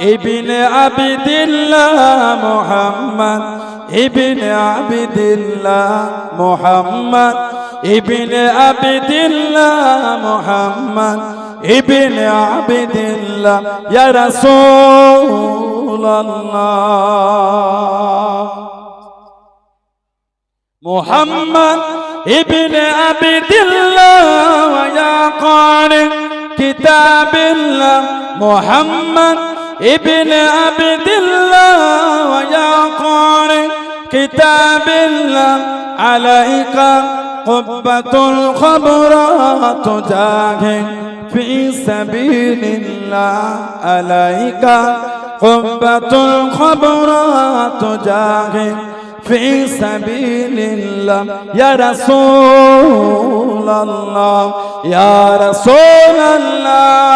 ابن عبد الله محمد ابن عبد الله محمد ابن عبد الله محمد ابن عبد الله يا رسول الله. محمد ابن عبد الله ويا قارئ كتاب الله. محمد ابن عبد الله ويا قارئ كتاب الله عليك قبة الخبرات جاهد في سبيل الله. عليك قبة الخبرات جاهد في سبيل الله. يا رسول الله يا رسول الله.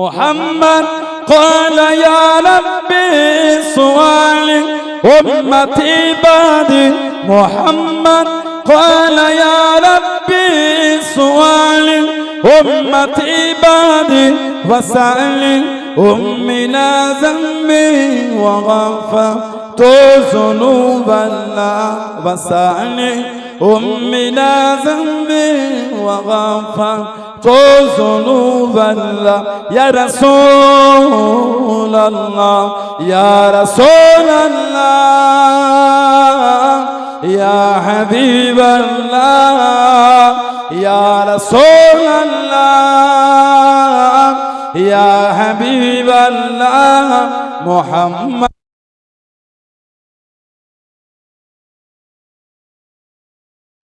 محمد قال يا ربي سؤالي أمتي بعدي محمد قال يا ربي سؤالي أمتي بعدي وسألي أمنا ذنبي وغفرت ذنوب الله وسألي أمنا ذنبي وغفرت ذنوب الله يا رسول الله يا رسول الله يا حبيب الله يا رسول الله يا حبيب الله محمد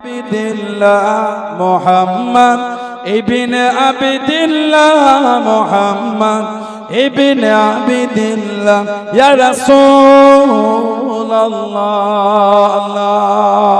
عبد الله محمد ابن عبد الله محمد ابن عبد الله يا رسول الله الله